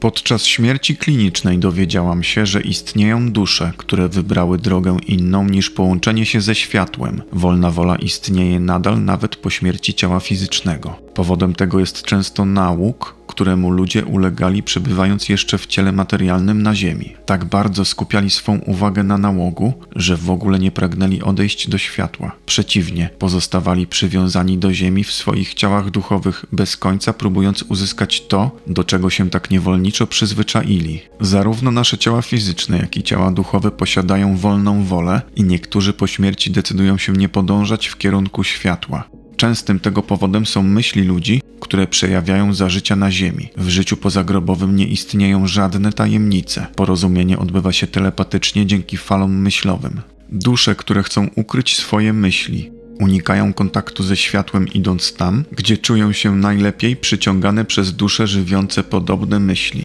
Podczas śmierci klinicznej dowiedziałam się, że istnieją dusze, które wybrały drogę inną niż połączenie się ze światłem. Wolna wola istnieje nadal nawet po śmierci ciała fizycznego. Powodem tego jest często nauk, któremu ludzie ulegali przebywając jeszcze w ciele materialnym na Ziemi. Tak bardzo skupiali swą uwagę na nałogu, że w ogóle nie pragnęli odejść do światła. Przeciwnie, pozostawali przywiązani do Ziemi w swoich ciałach duchowych, bez końca próbując uzyskać to, do czego się tak niewolniczo przyzwyczaili. Zarówno nasze ciała fizyczne, jak i ciała duchowe posiadają wolną wolę i niektórzy po śmierci decydują się nie podążać w kierunku światła. Częstym tego powodem są myśli ludzi, które przejawiają za życia na Ziemi. W życiu pozagrobowym nie istnieją żadne tajemnice. Porozumienie odbywa się telepatycznie dzięki falom myślowym. Dusze, które chcą ukryć swoje myśli, unikają kontaktu ze światłem, idąc tam, gdzie czują się najlepiej przyciągane przez dusze żywiące podobne myśli.